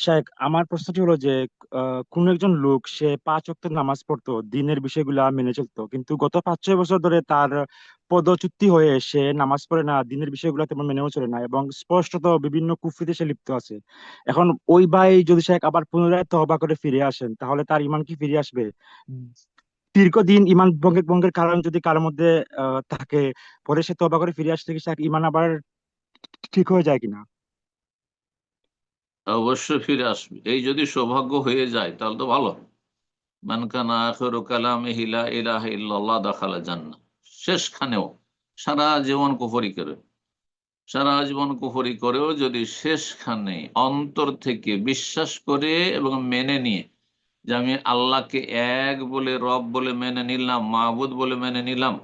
শেখ, আমার প্রশ্নটি হলো যে কোন একজন লোক, সে পাঁচ ওয়াক্ত নামাজ পড়তো, দিনের বিষয়গুলা মেনে চলতো। কিন্তু গত পাঁচ, ছয় বছর ধরে তার পদচ্যুতি হয়ে সে নামাজ পড়ে না, দিনের বিষয়গুলো তেমন মেনেও চলে না এবং স্পষ্টত বিভিন্ন কুফরিতে সে লিপ্ত আছে। এখন ওই ভাই যদি শেখ আবার পুনরায় তহবা করে ফিরে আসেন, তাহলে তার ইমান কি ফিরে আসবে? দীর্ঘদিন ইমান ভঙ্গের ভঙ্গের কারণ যদি কারোর মধ্যে থাকে, পরে সে তওবা করে ফিরে আসলে কি ইমান আবার ঠিক হয়ে যায় কিনা? অবশ্যই ফিরে আসবে। এই যদি সৌভাগ্য হয়ে যায়, তাহলে তো ভালো। মান কানা আখিরু কালামিহি লা ইলাহা ইল্লাল্লাহ দাখালা জান্নাহ। শেষখানেও সারা জীবন কুফরি করে। সারা জীবন কুফরি করেও যদি শেষখানে অন্তর থেকে বিশ্বাস করে এবং মেনে নিয়ে যে আমি আল্লাহকে এক বলে, রব বলে মেনে নিলাম মাহবুদ বলে মেনে নিলাম,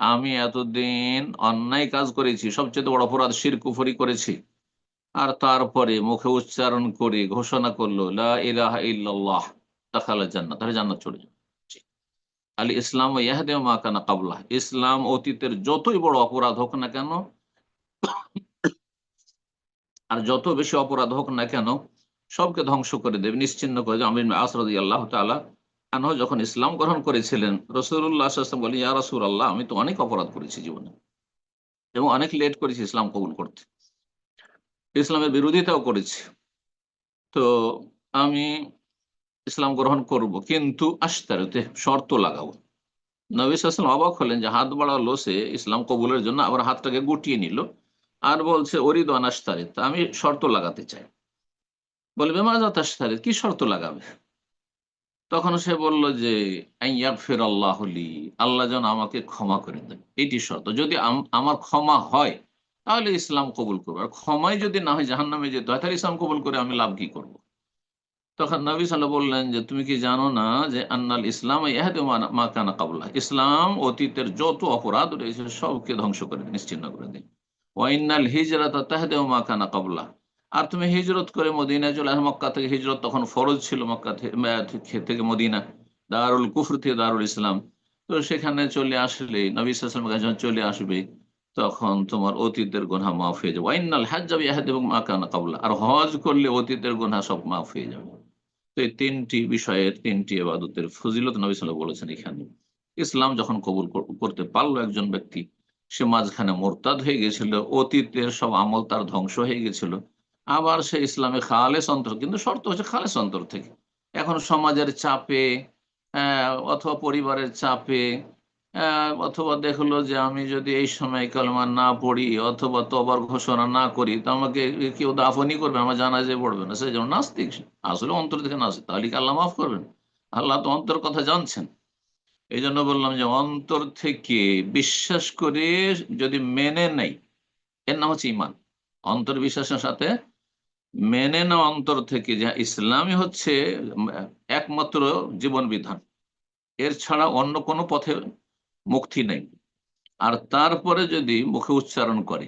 আমি এতদিন অন্যায় কাজ করেছি, সবচেয়ে বড় অপরাধ শির কুফরি করেছি। আর তারপরে মুখে উচ্চারণ করে ঘোষণা করল, লা ইলাহা জান্নাত। তাহলে জান্নাত চলে যাবে। জি। ইসলাম মা কানা কাবলা ইসলাম অতীতের যতই বড় অপরাধ হোক না কেন, আর যত বেশি অপরাধ হোক না কেন, সবকে ধ্বংস করে দেবে, নিশ্চিন্ন করে দেবে। আমির আসরদি আল্লাহ তালা যখন ইসলাম গ্রহণ করেছিলেন রসুল্লাহ আসলাম বলি ইয়া রসুল আল্লাহ আমি তো অনেক অপরাধ করেছি জীবনে এবং অনেক লেট করেছি ইসলাম কবুল করতে। ইসলামের বিরোধিতাও করেছি। তো আমি ইসলাম গ্রহণ করব, কিন্তু আস্তারতে শর্ত লাগাবো। নবী সাল্লাম অবাক হলেন যে হাত বাড়ালো সে ইসলাম কবুলের জন্য আবার হাতটাকে গুটিয়ে নিল আর বলছে অরিদ আনাস্তারিত আমি শর্ত লাগাতে চাই। বলবে মাজা তাস্তারিত কি শর্ত লাগাবে? তখন সে বলল যে ফের আল্লাহ আল্লাহ যেন আমাকে ক্ষমা করে দেন। এটি শর্ত। যদি আম- আমার ক্ষমা হয় তাহলে ইসলাম কবুল করব। আর ক্ষমাই যদি না হয় জাহান নামে যেতে হয়, তাহলে ইসলাম কবুল করে আমি লাভ কি করব? তখন নবী সাল্লাহ বললেন যে, তুমি কি জানো না যে, আন্নাল ইসলাম ইহাদে মা- কানা কাবলা ইসলাম অতীতের যত অপরাধ রয়েছে, সবকে ধ্বংস করে দিন, নিশ্চিন্ন করে দিন। ওয়াইনাল হিজরত তাহদে মা কানা কাবলা আর তুমি হিজরত করে মদিনা চলে মক্কা থেকে হিজরত তখন ফরজ ছিল, মক্কা থেকে মদিনা। দারুল কুফর থেকে দারুল ইসলাম। তো সেখানে চলে আসলে নবী কাছে চলে আসবে তখন তোমার অতীতের গুনাহ মাফ হয়ে যাবে। ওয়াইনাল হাজ যাবে এবং মা কানা কাবলা। আর হজ করলে অতীতের গুনাহ সব মাফ হয়ে যাবে। তো এই তিনটি বিষয়ের তিনটি এবাদতের ফজিলত নবী বলেছেন এখানে। ইসলাম যখন কবুল করতে পারল একজন ব্যক্তি, সে মাঝখানে মোরতাদ হয়ে গেছিল, অতীতের সব আমল তার ধ্বংস হয়ে গেছিল। আবার সে ইসলামে খালেস অন্তর, কিন্তু শর্ত হচ্ছে খালেস অন্তর থেকে। এখন সমাজের চাপে অথবা পরিবারের চাপে অথবা দেখল যে আমি যদি এই সময় কালমা না পড়ি অথবা তবার ঘোষণা না করি, তো আমাকে কেউ দাফনই করবে, আমার জানা যে পড়বে না। সেই জন্য নাস্তিক। আসলে অন্তর থেকে নাস্তিক, তাহলে কি আল্লাহ মাফ করবেন? আল্লাহ তো অন্তর কথা জানছেন। এই জন্য বললাম যে অন্তর থেকে বিশ্বাস করে যদি মেনে নেই, এর নাম হচ্ছে ইমান অন্তর বিশ্বাসের সাথে মেনে নেওয়া অন্তর থেকে যে ইসলামই হচ্ছে, একমাত্র জীবন বিধান। এর ছাড়া অন্য কোনো পথে মুক্তি নেই। আর তারপরে যদি মুখে উচ্চারণ করে,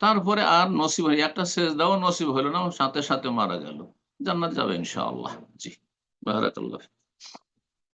তারপরে আর নসিব হয়, একটা শেষ দাও, নসিব হলো না, সাথে সাথে মারা গেল। জান্নাত যাবে ইনশাআল্লাহ। জি, বারাকাল্লাহ।